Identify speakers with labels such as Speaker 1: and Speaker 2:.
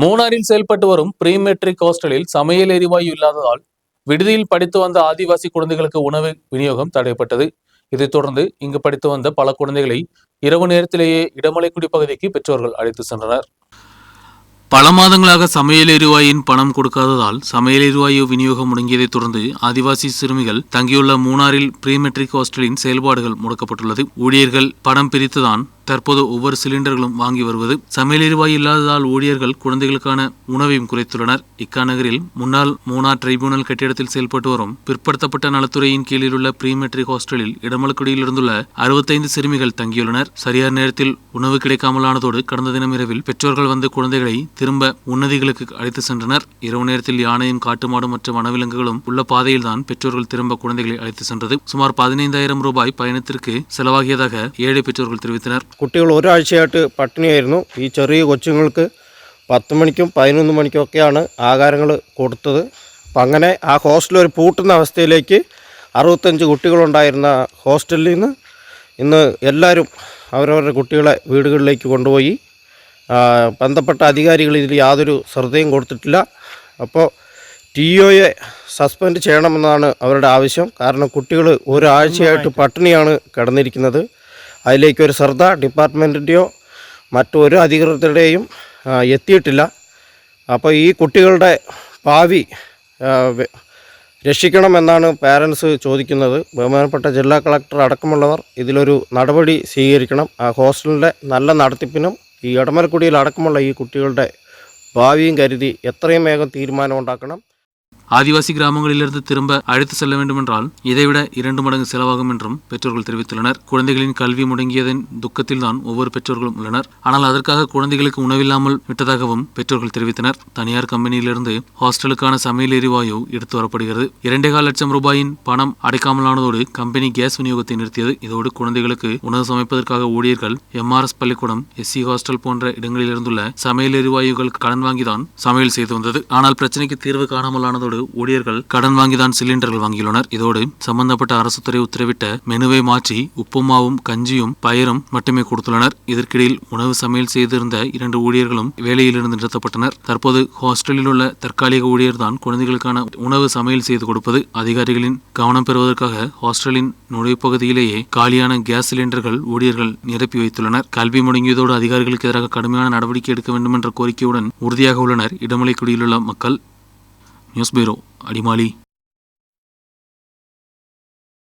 Speaker 1: மூணாரில் செயல்பட்டு வரும் pre matric ஹாஸ்டலில் சமையல் எரிவாயு இல்லாததால் விடுதியில் படித்து வந்த ஆதிவாசி குழந்தைகளுக்கு உணவு விநியோகம் தடைப்பட்டது இதைத் தொடர்ந்து இங்கு படித்து வந்த பல குழந்தைகளை இரவு நேரத்திலேயே இடமலைக்குடி பகுதிக்கு பெற்றோர்கள் அழைத்து சென்றனர். பல மாதங்களாக சமையல் எரிவாயின் பணம் கொடுக்காததால் சமையல் எரிவாயு விநியோகம் முடங்கியதைத் தொடர்ந்து ஆதிவாசி சிறுமிகள் தங்கியுள்ள மூணாரில் ப்ரீ மெட்ரிக் ஹாஸ்டலின் செயல்பாடுகள் முடக்கப்பட்டுள்ளது. ஊழியர்கள் பணம் பிரித்துதான் தற்போது ஒவ்வொரு சிலிண்டர்களும் வாங்கி வருவது சமையல் எரிவாயு இல்லாததால் ஊழியர்கள் குழந்தைகளுக்கான உணவையும் குறைத்துள்ளனர். இக்காநகரில் முன்னாள் மூணார் டிரைபியூனல் கட்டிடத்தில் செயல்பட்டு வரும் பிற்படுத்தப்பட்ட நலத்துறையின் கீழில் உள்ள ப்ரீ மெட்ரிக் ஹாஸ்டலில் இடமலக்குடியில் இருந்துள்ள அறுபத்தைந்து சிறுமிகள் தங்கியுள்ளனர். சரியான நேரத்தில் உணவு கிடைக்காமலானதோடு கடந்த தினம் இரவில் பெற்றோர்கள் வந்து குழந்தைகளை திரும்ப உன்னதிகளுக்கு அழைத்து சென்றனர். இரவு நேரத்தில் யானையும் காட்டு மற்ற மற்றும் வனவிலங்குகளும் உள்ள பாதையில்தான் பெற்றோர்கள் திரும்ப குழந்தைகளை அழைத்து சென்றது. சுமார் பதினைந்தாயிரம் ரூபாய் பயணத்திற்கு செலவாகியதாக ஏழை பெற்றோர்கள் தெரிவித்தனர்.
Speaker 2: കുട്ടികൾ ഒരാഴ്ചയായിട്ട് പട്ടിണിയായിരുന്നു. ഈ ചെറിയ കൊച്ചുങ്ങൾക്ക് പത്ത് മണിക്കും പതിനൊന്ന് മണിക്കൊക്കെയാണ് ആഹാരങ്ങൾ കൊടുത്തത്. അപ്പം അങ്ങനെ ആ ഹോസ്റ്റൽ ഒരു പൂട്ടുന്ന അവസ്ഥയിലേക്ക് അറുപത്തഞ്ച് കുട്ടികളുണ്ടായിരുന്ന ഹോസ്റ്റലിൽ നിന്ന് ഇന്ന് എല്ലാവരും അവരവരുടെ കുട്ടികളെ വീടുകളിലേക്ക് കൊണ്ടുപോയി. ബന്ധപ്പെട്ട അധികാരികൾ ഇതിൽ യാതൊരു ശ്രദ്ധയും കൊടുത്തിട്ടില്ല. അപ്പോൾ ടി ഒയെ സസ്പെൻഡ് ചെയ്യണമെന്നാണ് അവരുടെ ആവശ്യം. കാരണം കുട്ടികൾ ഒരാഴ്ചയായിട്ട് പട്ടിണിയാണ് കിടന്നിരിക്കുന്നത്. അതിലേക്ക് ഒരു ശ്രദ്ധ ഡിപ്പാർട്ട്മെന്റിന്റെയോ മറ്റൊരു അധികൃതരുടെയും എത്തിയിട്ടില്ല. അപ്പോൾ ഈ കുട്ടികളുടെ ഭാവി രക്ഷിക്കണമെന്നാണ് പാരൻസ് ചോദിക്കുന്നത്. ബഹുമാനപ്പെട്ട ജില്ലാ കളക്ടർ അടക്കമുള്ളവർ ഇതിലൊരു നടപടി സ്വീകരിക്കണം. ആ ഹോസ്റ്റലിന്റെ നല്ല നടത്തിപ്പിനും ഈ ഇടമലക്കുടിയിൽ അടക്കമുള്ള ഈ കുട്ടികളുടെ ഭാവിയും കരുതി എത്രയും വേഗം തീരുമാനമുണ്ടാക്കണം
Speaker 1: ஆதிவாசி கிராமங்களிலிருந்து திரும்ப அழைத்து செல்ல வேண்டுமென்றால் இதைவிட இரண்டு மடங்கு செலவாகும் என்றும் பெற்றோர்கள் தெரிவித்துள்ளனர். குழந்தைகளின் கல்வி முடங்கியதன் துக்கத்தில் தான் ஒவ்வொரு பெற்றோர்களும் உள்ளனர். ஆனால் அதற்காக குழந்தைகளுக்கு உணவில்லாமல் விட்டதாகவும் பெற்றோர்கள் தெரிவித்தனர். தனியார் கம்பெனியிலிருந்து ஹாஸ்டலுக்கான சமையல் எரிவாயு எடுத்து வரப்படுகிறது. இரண்டே கால் லட்சம் ரூபாயின் பணம் அடைக்காமலானதோடு கம்பெனி கேஸ் விநியோகத்தை நிறுத்தியது. இதோடு குழந்தைகளுக்கு உணவு சமைப்பதற்காக ஊழியர்கள் எம்ஆர்எஸ் பள்ளிக்கூடம் எஸ்சி ஹாஸ்டல் போன்ற இடங்களில் இருந்துள்ள சமையல் எரிவாயுகள் கடன் வாங்கிதான் சமையல் செய்து வந்தது. ஆனால் பிரச்சனைக்கு தீர்வு காணாமலானதோடு ஊழியர்கள் கடன் வாங்கிதான் சிலிண்டர்கள் வாங்கியுள்ளனர். இதோடு சம்பந்தப்பட்ட அரசு துறை உத்தரவிட்ட மெனுவை மாற்றி உப்புமாவும் கஞ்சியும் பயரும் மட்டுமே கொடுத்துள்ளனர். இதற்கிடையில் உணவு சமையல் செய்திருந்த இரண்டு ஊழியர்களும் வேலையிலிருந்து நிறுத்தப்பட்டனர். தற்போது ஹாஸ்டலில் உள்ள தற்காலிக ஊழியர்தான் குழந்தைகளுக்கான உணவு சமையல் செய்து கொடுப்பது அதிகாரிகளின் கவனம் பெறுவதற்காக ஹாஸ்டலின் நுழைப்பகுதியிலேயே காலியான கேஸ் சிலிண்டர்கள் ஊழியர்கள் நிரப்பி வைத்துள்ளனர். கல்வி முடங்கியதோடு அதிகாரிகளுக்கு எதிராக கடுமையான நடவடிக்கை எடுக்க வேண்டும் என்ற கோரிக்கையுடன் உறுதியாக உள்ளனர். இடமலைக்குடியிலுள்ள மக்கள் Dios, pero, alimali